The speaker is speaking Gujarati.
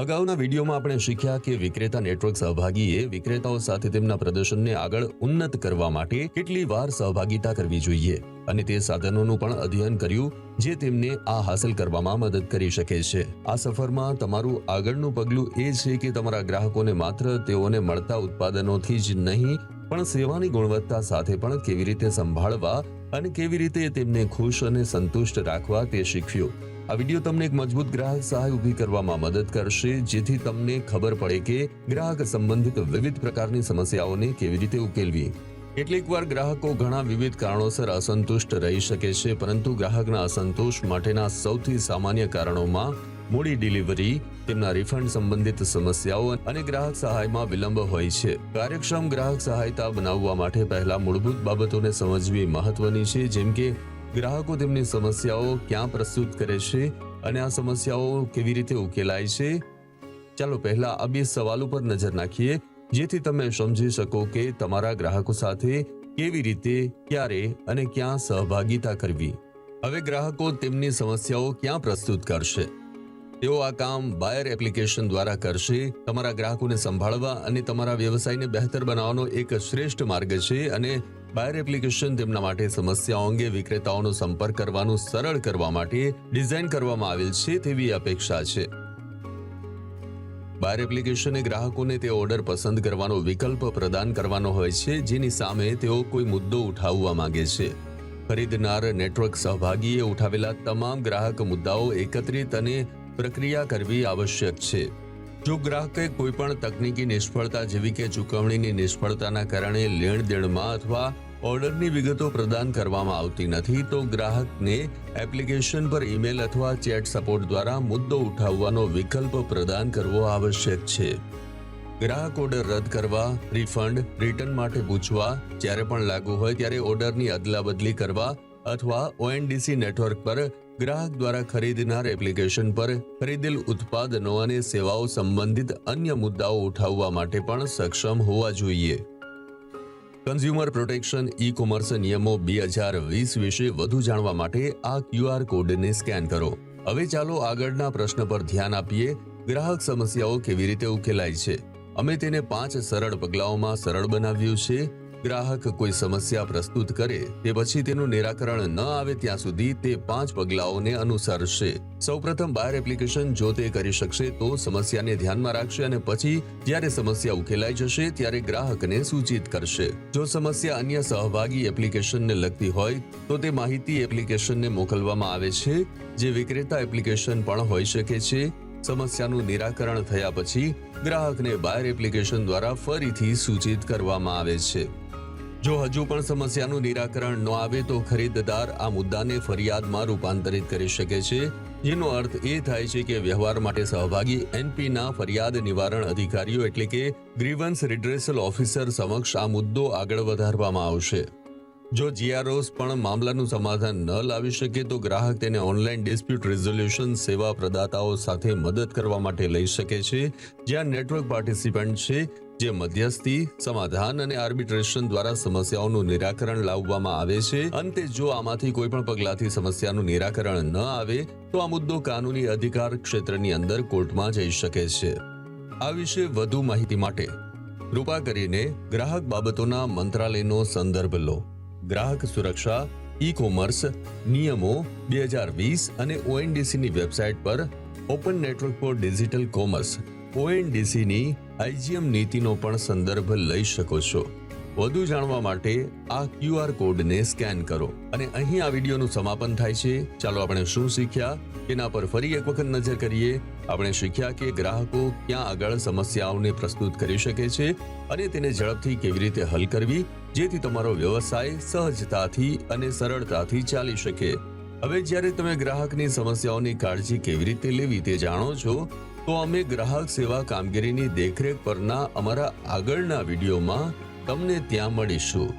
અગાઉના વિડીયોમાં આપણે શીખ્યા કે વિક્રેતા નેટવર્ક સહભાગીએ વિક્રેતાઓ સાથે તેમના પ્રદર્શનને આગળ ઉન્નત કરવા માટે કેટલી વાર સહભાગિતા કરવી જોઈએ અને તે સાધનોનું પણ અધ્યયન કર્યું જે તેમને આ હાંસલ કરવામાં મદદ કરી શકે છે. આ સફરમાં તમારું આગળનું પગલું એ છે કે તમારા ગ્રાહકોને માત્ર તેઓને મળતા ઉત્પાદનોથી જ નહીં, પણ સેવાની ગુણવત્તા સાથે પણ કેવી રીતે સંભાળવા અને કેવી રીતે તેમને ખુશ અને સંતુષ્ટ રાખવા તે શીખ્યું. આ વીડિયો તમને એક મજબૂત ગ્રાહક સહાય ઊભી કરવામાં મદદ કરશે, જેથી તમને ખબર પડે કે ગ્રાહક સંબંધિત વિવિધ પ્રકારની સમસ્યાઓને કેવી રીતે ઉકેલવી. કેટલીક વાર ગ્રાહકો ઘણા વિવિધ કારણોસર અસંતુષ્ટ રહી શકે છે, પરંતુ ગ્રાહકના અસંતોષ માટેના સૌથી સામાન્ય કારણોમાં મોડી ડિલિવરી, તેમના રિફંડ સંબંધિત સમસ્યાઓ અને ગ્રાહક સહાયમાં વિલંબ હોય છે. કાર્યક્ષમ ગ્રાહક સહાયતા બનાવવા માટે પહેલા મૂળભૂત બાબતોને સમજવી મહત્વની છે, જેમ કે ગ્રાહકો તેમની સમસ્યાઓ ક્યાં પ્રસ્તુત કરે છે અને આ સમસ્યાઓ કેવી રીતે ઉકેલાય છે? ચાલો પહેલા આ બે સવાલ ઉપર નજર નાખીએ, જેથી તમે સમજી શકો કે તમારા ગ્રાહકો સાથે કેવી રીતે, ક્યારે અને ક્યાં સહભાગિતા કરવી. હવે ગ્રાહકો તેમની સમસ્યાઓ ક્યાં પ્રસ્તુત કરશે? તેઓ આ કામ બાયર એપ્લિકેશન દ્વારા કરશે, તમારા ગ્રાહકોને સંભાળવા અને તમારા વ્યવસાયને બહેતર બનાવવાનો એક શ્રેષ્ઠ માર્ગ છે અને બાયર એપ્લિકેશન તેમના માટે સમસ્યાઓ અંગે વિક્રેતાઓનો સંપર્ક કરવાનું સરળ કરવા માટે ડિઝાઇન કરવામાં આવેલ છે તેવી અપેક્ષા છે. બાયર એપ્લિકેશને ગ્રાહકોને તે ઓર્ડર પસંદ કરવાનો વિકલ્પ પ્રદાન કરવાનો હોય છે, જેની સામે તેઓ કોઈ મુદ્દો ઉઠાવવા માંગે છે. ખરીદનાર નેટવર્ક સહભાગીએ ઉઠાવેલા તમામ ગ્રાહક મુદ્દાઓ એકત્રિત અને પ્રક્રિયા કરવી આવશ્યક છે. જો ગ્રાહકે કોઈ પણ તકનીકી નિષ્ફળતા જેવી કે ચૂકવણીની નિષ્ફળતાના કારણે લેણ દેણમાં અથવા ઓર્ડરની વિગતો પ્રદાન કરવામાં આવતી નથી, તો ગ્રાહકને એપ્લિકેશન પર ઈમેલ અથવા ચેટ સપોર્ટ દ્વારા મુદ્દો ઉઠાવવાનો વિકલ્પ પ્રદાન કરવો આવશ્યક છે. ગ્રાહક ઓર્ડર રદ કરવા રિફંડ રિટર્ન માટે પૂછવા, જ્યારે પણ લાગુ હોય ત્યારે ઓર્ડરની અદલાબદલી કરવા અથવા ઓએનડીસી નેટવર્ક પર ગ્રાહક દ્વારા ખરીદનાર એપ્લિકેશન પર ખરીદેલ ઉત્પાદનો અને સેવાઓ સંબંધિત અન્ય મુદ્દાઓ ઉઠાવવા માટે પણ સક્ષમ હોવા જોઈએ. કન્ઝ્યુમર પ્રોટેક્શન ઈ કોમર્સ નિયમો બે હજાર વીસ વિશે વધુ જાણવા માટે આ ક્યુઆર કોડને સ્કેન કરો. હવે ચાલો આગળના પ્રશ્ન પર ધ્યાન આપીએ. ગ્રાહક સમસ્યાઓ કેવી રીતે ઉકેલાય છે? અમે તેને પાંચ સરળ પગલાઓમાં સરળ બનાવ્યું છે. ગ્રાહક કોઈ સમસ્યા પ્રસ્તુત કરે, તે પછી તેનું નિરાકરણ ન આવે ત્યાં સુધી તે પાંચ પગલાઓને અનુસરશે. સૌપ્રથમ બાયર એપ્લિકેશન જો તે કરી શકશે, તો સમસ્યાને ધ્યાનમાં રાખશે અને પછી જ્યારે સમસ્યા ઉકેલાઈ જશે, ત્યારે ગ્રાહકને સૂચિત કરશે. જો સમસ્યા અન્ય સહભાગી એપ્લિકેશનને લગતી હોય, તો તે માહિતી એપ્લિકેશનને મોકલવામાં આવે છે, જે વિક્રેતા એપ્લિકેશન પણ હોઈ શકે છે. સમસ્યાનું નિરાકરણ થયા પછી ગ્રાહકને બાયર એપ્લિકેશન દ્વારા ફરીથી સૂચિત કરવામાં આવે છે. જો હજુ પણ સમસ્યાનું નિરાકરણ ન આવે તો ખરીદદાર આ મુદ્દાને ફરિયાદમાં રૂપાંતરિત કરી શકે છે. જેનો અર્થ એ થાય છે કે વ્યવહાર માટે સહભાગી એનપીના ફરિયાદ નિવારણ અધિકારીઓ એટલે કે ગ્રીવન્સ રિડ્રેસલ ઓફિસર સમક્ષ આ મુદ્દો આગળ વધારવામાં આવશે. જો જીઆરઓસ પણ મામલાનું સમાધાન ન લાવી શકે તો ગ્રાહક તેને ઓનલાઈન ડિસ્પ્યુટ રિઝોલ્યુશન સેવા પ્રદાતાઓ સાથે મદદ કરવા માટે લઈ શકે છે. જ્યાં નેટવર્ક પાર્ટિસિપન્ટ છે જે મધ્યસ્થી સમાધાન અને આર્બિટ્રેશન દ્વારા સમસ્યાઓનું નિરાકરણ લાવવામાં આવે છે. અંતે જો આમાંથી કોઈ પણ પગલાથી સમસ્યાનું નિરાકરણ ન આવે, તો આ મુદ્દો કાનૂની અધિકાર ક્ષેત્રની અંદર કોર્ટમાં જઈ શકે છે. આ વિશે વધુ માહિતી માટે કૃપા કરીને ગ્રાહક બાબતોના મંત્રાલયનો સંદર્ભ લો. ગ્રાહક સુરક્ષા ઈ કોમર્સ નિયમો, બે હજાર વીસ અને ઓએનડીસીની વેબસાઇટ પર open network for digital commerce. ઓએનડીસીની IGM નીતિનો પણ સંદર્ભ લઈ શકો છો. વધુ જાણવા માટે આ ક્યુઆર કોડને સ્કેન કરો અને અહીં આ વિડીયોનું સમાપન થાય છે. ચાલો આપણે શું શીખ્યા? તેના પર ફરી એક વખત નજર કરીએ. આપણે શીખ્યા કે ગ્રાહકો ક્યાં આગળ સમસ્યાઓને પ્રસ્તુત કરી શકે છે અને તેને ઝડપથી કેવી રીતે હલ કરવી, જેથી તમારો વ્યવસાય સહજતાથી અને સરળતાથી ચાલી શકે. હવે જ્યારે તમે ગ્રાહકની સમસ્યાઓની કાળજી કેવી રીતે લેવી તે જાણો છો તો અમે ગ્રાહક સેવા કામગીરીની દેખરેખ પરના અમારા આગળના વિડીયોમાં તમને ત્યાં મળીશું.